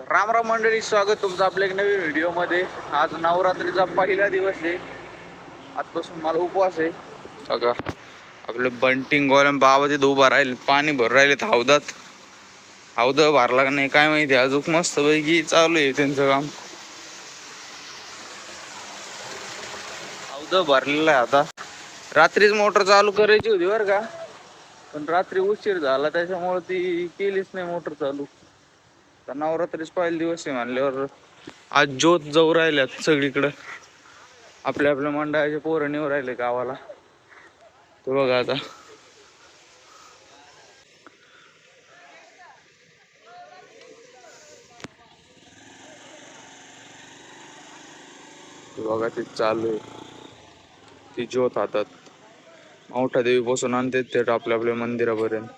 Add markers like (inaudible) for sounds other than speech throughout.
राम राम मंडळी स्वागत तुमचं आपल्या एक नवीन व्हिडिओमध्ये. आज नवरात्रीचा पहिला दिवस आहे. आजपासून मला उपवास आहे. बघा आपले बंटिंग गोलम बाबा तिथं उभा राहिले पाणी भर राहिलेत हौदात हौद भरला का नाही काय माहिती अजून मस्त पैकी चालू आहे त्यांचं काम. हौद भरलेलं आहे आता. रात्रीच मोटर चालू करायची होती बरं का. पण रात्री उशीर झाला त्याच्यामुळे ती केलीच नाही मोटर चालू. आता नवरात्रीच पहिला दिवस आहे म्हणल्यावर आज ज्योत जाऊ राहिल्यात सगळीकडं. आपल्या आपल्या मंडळाच्या पोरणीवर राहिले गावाला. ते बघा आता. बघा ते चालू आहे. ती ज्योत हातात. मावठा देवी पासून आणते थेट आपल्या आपल्या मंदिरापर्यंत.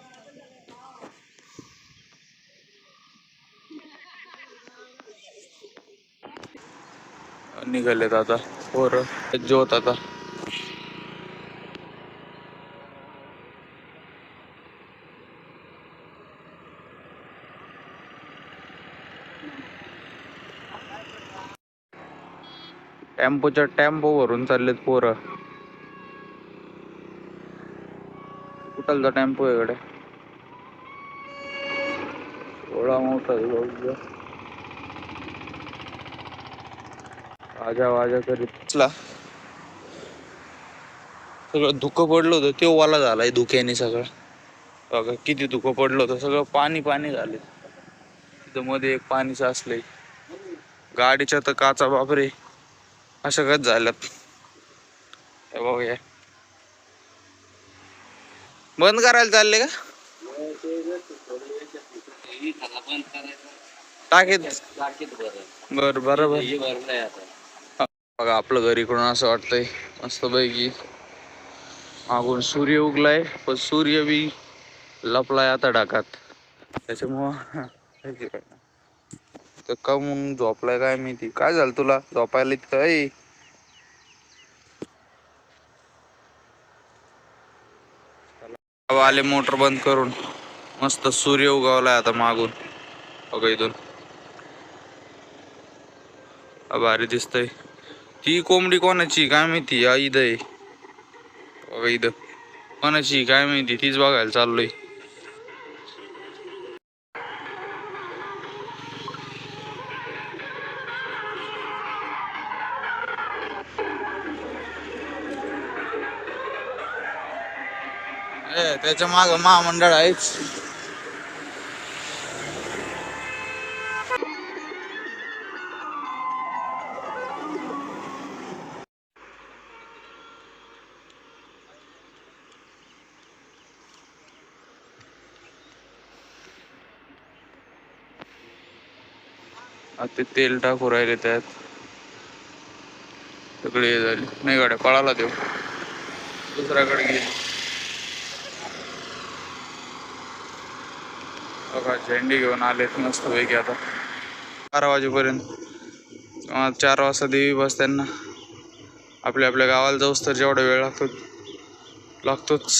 निघालेत आता. पोर ज्योत आता. टेम्पोच्या टेम्पो भरून चाललेत पोरं. कुठलचा टेम्पो आहे इकडे? एवढा मोठा आजा वाजा करीत. सगळं धुकं पडलं होतं ते वाला झालाय धुक्याने सगळं. बघा किती धुकं पडलं होतं सगळं पाणी पाणी झाले. तिथं मध्ये एक पाणी साचलंय. गाडीच्या तर काचा बापरे. अशा कच झाल्यात. बघूया. बंद करायला चालले का? टाकीत. बर बरोबर बघा आपलं घरी इकडून असं वाटतंय? मस्त पैकी मागून सूर्य उगलाय पण सूर्य बी लपलाय आता डाकात त्याच्यामुळं तर म्हणून झोपलाय काय माहिती? काय झालं तुला? झोपायला इतकं आहे? आले मोटर बंद करून. मस्त सूर्य उगवलाय आता मागून. बघा इथून. भारी दिसतंय. ती कोंबडी कोणाची काय माहिती? या इथं आहे बघा इथं. कोणाची काय माहिती? तीच बघायला चाललोय. त्याच्या माग महामंडळ आहेच. आता ते तेल टाकू राहिले त्यात. सगळे हे झाले. नाही गाड्या पळाला देऊ दुसऱ्याकडे गेली. बघा झेंडी घेऊन आलेत मस्त पैकी आता. बारा वाजेपर्यंत. चार वाजता देवी बस त्यांना आपल्या आपल्या गावाला जाऊस तर जेवढा वेळ लागतो लागतोच.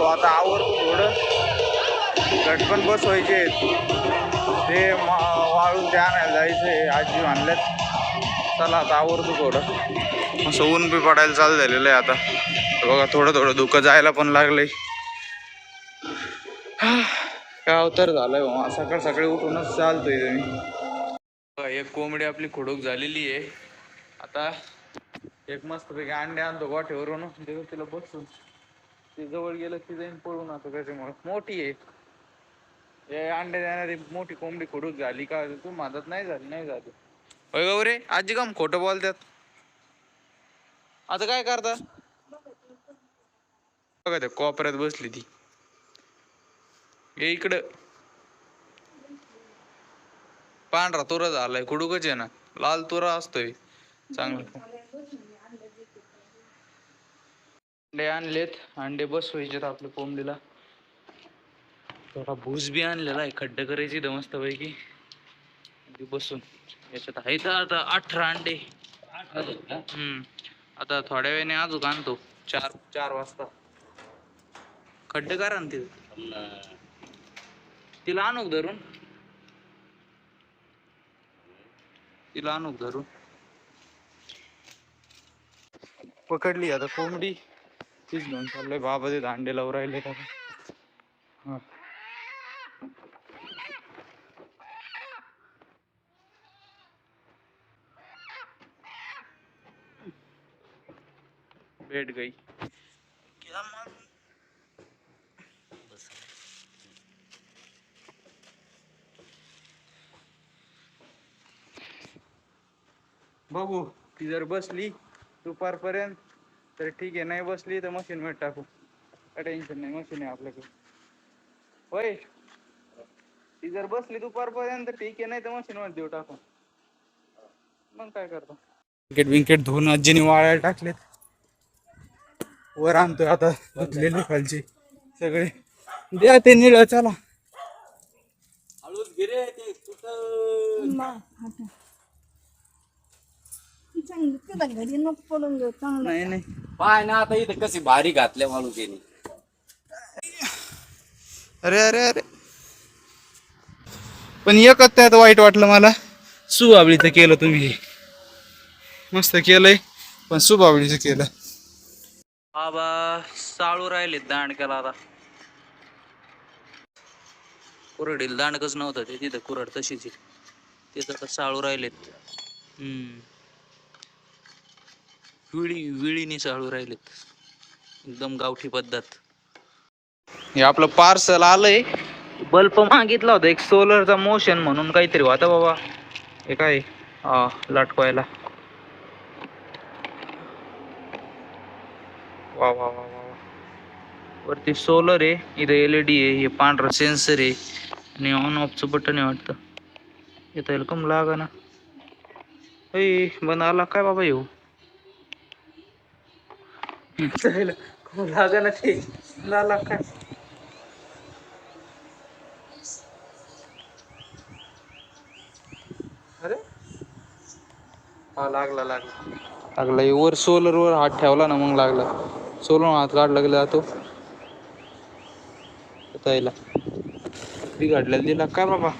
चला आता आवडतो थोडं गटपण व्हायचे ते मा- वाळून ते आणायला जायचे. आजी आणल्यात चला आता आवडतो थोडं. असं ऊन बी पडायला चालू झालेलं आहे आता. बघा थोडं थोडं धुकं जायला पण लागलंय. काय अवतार झालाय हो. सकाळ सकाळी उठूनच चालतोय तुम्ही एक कोंबडी आपली खुडूक झालेली आहे. आता एक मस्त पैकी अंडे आणतो गोठ्यावरून. देऊ तिला बसून. ती जवळ गेलं की जाईन पळून आता त्याच्यामुळे. मोठी आहे. हे अंडे देणारी मोठी कोंबडी खुडूक झाली का तू मदत नाही झाली नाही झाली. होय गौरे आजी काम खोटं बोलतात आता काय करता? बघा त्या कोपऱ्यात बसली ती. हे इकडं. पांढरा तुरा झालाय कुडूकच आहे ना. लाल तुरा असतोय. चांगला. अंडे आणलेत. अंडे बसवायचेत आपल्या कोंबडीला. थोडा भूस बी आणलेला आहे. खड्डे करायची इथं मस्त पैकी बसून. याच्यात आहे तर आता अठरा अंडे. हम्म. आता थोड्या वेळाने अजून आणतो. चार चार वाजता. खड्डे करा ना तिथं. तिला आणू धरून? तिला आणू धरून? पकडली आता कोंबडी. तीच घेऊन चाललोय. बाबा ते दांडे लावून राहिले का हा. बैठ गई. क्या बघू ती जर बसली दुपारपर्यंत तर ठीक आहे नाही बसली तर मशीन मध्ये टाकू. काय टेन्शन नाही मशीन आहे आपल्याकडे. होय. ती जर बसली दुपारपर्यंत ठीक आहे नाही तर मशीन मध्ये देऊ टाकू. मग काय करतो? विकेट विकेट धुवून आजीने वाळायला टाकलेत. वर आणतोय आता धुतलेली खालची. सगळे. द्या ते निळ चला. चांगलं घरी नको पडून देऊ चांगलं नाही नाही. पाय ना आता इथं कशी भारी घातल्या माणूस यांनी अरे अरे अरे. पण एकच त्यात वाईट वाटलं मला. सुबाबळीचं केलं तुम्ही. हे. मस्त केलंय पण सुबाबळीचं केलं. बाबा साळू राहिले दांडक्याला आता. कुरडीला दांडकच नव्हतं ते तिथं कुरड तशीच आहे. तिथं तर साळू राहिलेत. हम्म. विळी विळीने साळू राहिलेत. एकदम गावठी पद्धत. हे आपलं पार्सल आलंय. बल्ब मागितला होता एक सोलरचा मोशन म्हणून काहीतरी होता बाबा. हे काय? हा लटकवायला. वा वा वा वा. वरती सोलर आहे इथं एल ई डी आहे हे पांढरा सेन्सर आहे. आणि ऑन ऑफचं बटन आहे वाटतं. येता येईल कम लागा ना. ऐ बंद आला काय बाबा येऊ लागा ना ते? लाला काय अरे? हा लागला लागला. लागला. हे वर सोलर वर हात ठेवला ना मग लागला. सोलर हात काढला गेला जातो ताईला बिघडलेला दिला काय बाबा?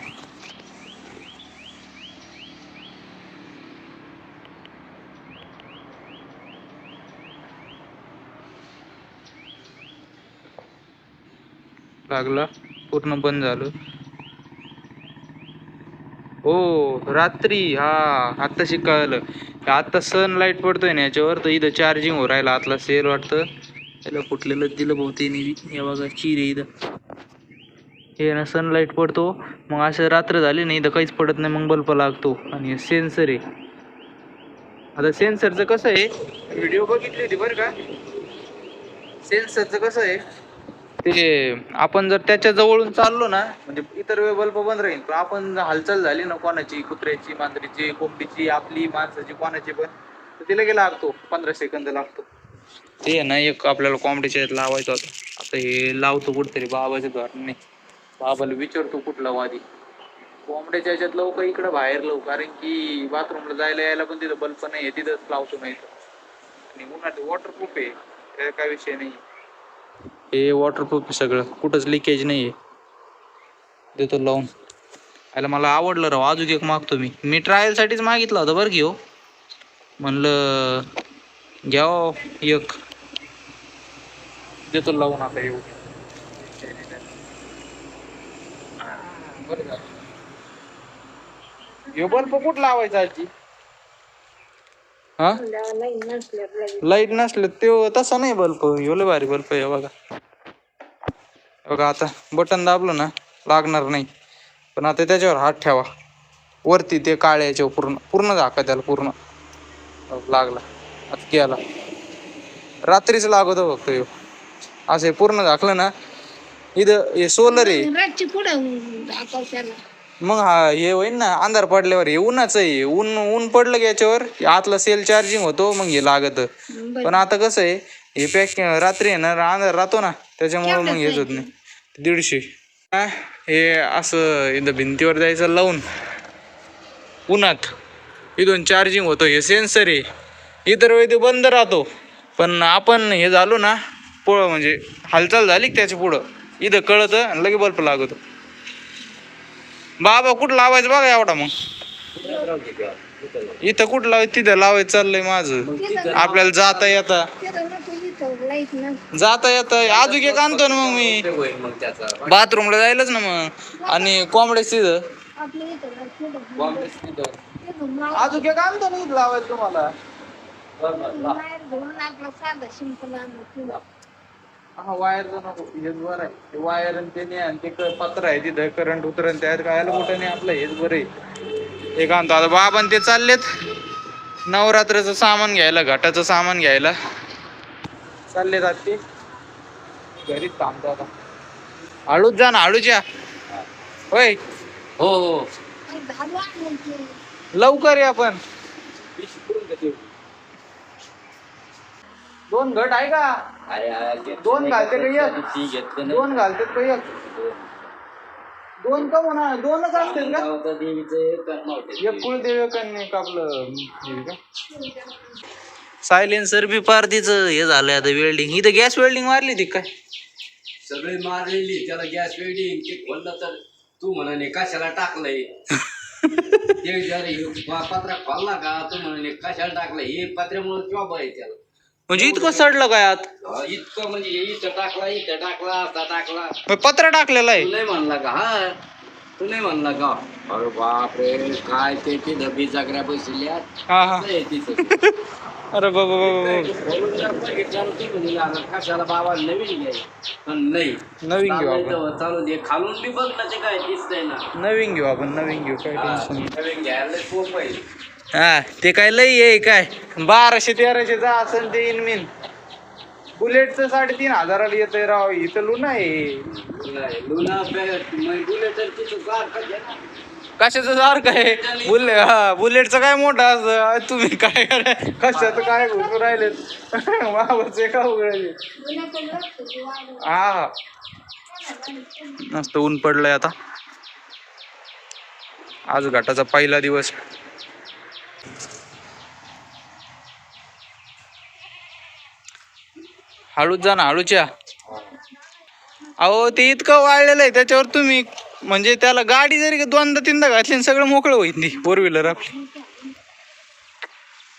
लागला. पूर्ण बंद झालं. हो रात्री. हा आता शिकायला. आता सनलाईट पडतोय ना याच्यावर तर इथं चार्जिंग हो राहिला. आतला सेल वाटतं. त्याला फुटलेलं दिलं बहुतेक हे बघा चिरे इथं. हे ना सनलाईट पडतो. मग असं रात्र झाली ना इथं काहीच पडत नाही मग बल्ब लागतो. आणि सेन्सर आहे. आता सेन्सरचं कसं आहे? व्हिडिओ बघितली होती बरं का? सेन्सरचं कसं आहे? ते आपण जर त्याच्या जवळून चाललो ना म्हणजे इतर वेळ बल्ब बंद राहील पण आपण हालचाल झाली ना कोणाची कुत्र्याची मांजरीची कोंबडीची आपली माणसाची कोणाची पण तर तिला गेला लागतो पंधरा सेकंद लागतो. ते आहे ना एक आपल्याला कोंबडीच्या लावायचं होतं. आता हे लावतो कुठतरी बाबाच्या नाही बाबाला विचारतो कुठला वादी. कोंबड्याच्या याच्यात लवकर इकडं बाहेर लव कारण की बाथरूमला जायला यायला पण तिथं बल्ब नाही आहे तिथंच लावतो नाही आणि उन्हात वॉटरप्रूफ आहे त्याचा काय विषय नाही. हे वॉटरप्रूफ आहे सगळं. कुठंच लिकेज नाही आहे देतो लावून. याला मला आवडलं राव. अजून एक मागतो मी. मी ट्रायलसाठीच मागितला होता बरं घेऊ म्हणलं घ्याव एक. देतो लावून आता येऊ. बल्ब कुठं लावायचा आजी? हा? लाइट नसले ते तसा नाही बल्ब. लय भारी बल्ब आहे बघा. बघा आता बटन दाबलं ना लागणार नाही. पण आता त्याच्यावर हात ठेवा. वरती ते काळ्या याच्यावर पूर्ण पूर्ण झाका त्याला पूर्ण. हो, लागला. आता गेला रात्रीच लागतो फक्त ह्यो असं हे पूर्ण झाकलं ना इथं हे सोलर आहे. मग हा हे होईन ना अंधार पडल्यावर हे उन्हाचं आहे. ऊन ऊन पडलं की याच्यावर आतला सेल चार्जिंग होतो मग हे लागत. पण आता कसं आहे हे पॅक रात्री आहे ना अंधार राहतो ना त्याच्यामुळे मग हेच होत नाही. दीडशे. हा, हे असं इथं भिंतीवर जायचं लावून. उन्हात. इथून चार्जिंग होतं हे सेन्सर आहे. इतर वेळी ते बंद राहतो. पण आपण हे झालो ना पोळ म्हणजे हालचाल झाली त्याच्या पुढं? इथं कळतं आणि लगे बल्ब लागतो. बाबा कुठं लावायचं बघा एवढा मग. इथं कुठं लावायचं? तिथं लावायचं चाललंय माझं. आपल्याला जाता येता. जाता येता. अजून एक आणतो ना मग मी. बाथरूमला जायलाच ना मग. आणि कोंबड्या मा- अजून एक आणतो ना इथं लावायचं तुम्हाला. साधा हा वायर नको हेच बरं आहे. वायर आणि ते नाही आणि ते क- पत्र आहे तिथं करंट उतरण त्यात काय कुठं नाही आपलं हेच बरं आहे. एक आणतो. आता बाबा ते चाललेत. नवरात्राचं सामान घ्यायला घाटाचं सामान घ्यायला. चाललेत आता ते घरीच थांबतो आता हळूच जा ना हळूच्या होय. हो हो. की लवकर या आपण दोन घट आहे का? दोन घालते का? का. दोन घालतात का एक दोन का म्हणा दोनच असतील का? एक कुळदेव कन्या एक आपलं का सायलेन्सर बी पार तिचं हे झालंय आता वेल्डिंग इथं गॅस वेल्डिंग मारली ती काय? सगळे मारलेली. त्याला गॅस वेल्डिंग ते खोललं तर तू म्हणाने कशाला टाकलंय? (laughs) ते जर हे पत्रा खोलला का? तू म्हणाने कशाला टाकलंय? हे पत्र्यामुळे जॉब आहे त्याला. म्हणजे इतकं सडलं काय आत? इतकं म्हणजे इथं टाकला इथं टाकला आता टाकला. मग पत्र टाकलेलं आहे. तू नाही म्हणला का? हा? तू नाही म्हणला का? अरे बापरे काय ते ती डबी जागऱ्या बसल्या? हा हा तिथं? (laughs) अरे बाबा कशाला बाबा नवीन घ्याय पण नाही नवीन घेऊ आपण. चालू दे. खालून बी बघ ना ते काय दिसतंय ना. नवीन घेऊ आपण नवीन घेऊ काय टेन्शन नवीन घ्यायला सोपं आहे. हा ते काय लई आहे काय? बाराशे तेराशे जा असेल ते इनमिन बुलेटचं साडेतीन हजाराला येतंय राव इथं लुना आहे. लुना बुलेट कशाचं सारखं आहे? बुले हा बुलेटचं काय मोठं असं? तुम्ही काय करा कशाचं काय घुसून राहिले? बाबाचे का उघडायचे हा. मस्त ऊन पडलंय आता. आज घाटाचा पहिला दिवस. हळूच जा ना हळूच्या अहो ते इतकं वाळलेलं आहे त्याच्यावर तुम्ही म्हणजे त्याला गाडी जरी दोनदा तीनदा घातली सगळं मोकळं होईल ती फोर व्हीलर आपली.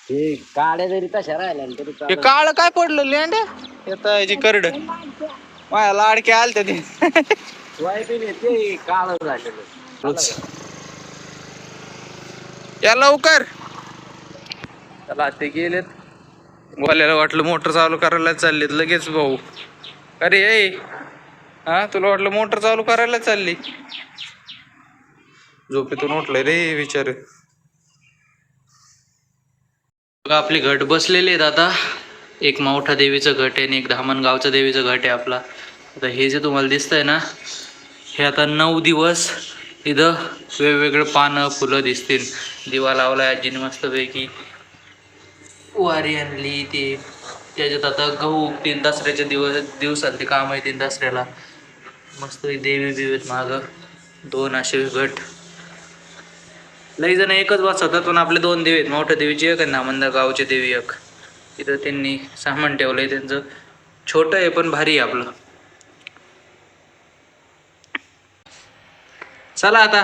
ते गाड्या जरी तशा राहिल्या ना तरी हे काळ काय पडलं लेंड येता याची करड. माझ्या लाडके आलते ते. सोयाबीन ते काळ झालेलं. या लवकर. त्याला ते गेलेत. बोलायला वाटलं मोटर चालू करायला चाललेत लगेच भाऊ. अरे ए. हा तुला वाटलं मोटर चालू करायला चालली? झोपेतून उठलंय रे विचार. आपले आपली घट बसलेले आहेत आता. एक मावठा देवीचं घट आहे आणि एक धामणगावचं देवीचं घट आहे आपला. आता हे जे तुम्हाला दिसतंय ना हे आता नऊ दिवस इथं वेगवेगळे पानं फुलं दिसतील. दिवा लावला आजीने मस्तपैकी. वारी आणली ते. त्याच्यात आता गहू तीन दसऱ्याच्या दिवस दिवसात ते काम येतील दसऱ्याला. मस्त देवी बिवीत मागं. दोन असे गट. लई जण एकच बसवतात पण आपले दोन देवी आहेत. मोठ्या देवीची एक आणि नामंदा गावची देवी एक. तिथं त्यांनी सामान ठेवलंय त्यांचं. छोटं आहे पण भारी आहे आपलं. चला आता.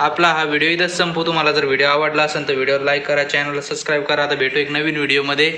आपला हा व्हिडिओ इथंच संपू तुम्हाला जर व्हिडिओ आवडला असेल तर व्हिडिओ लाईक करा चॅनलला सबस्क्राईब करा. आता भेटू एक नवीन व्हिडिओमध्ये.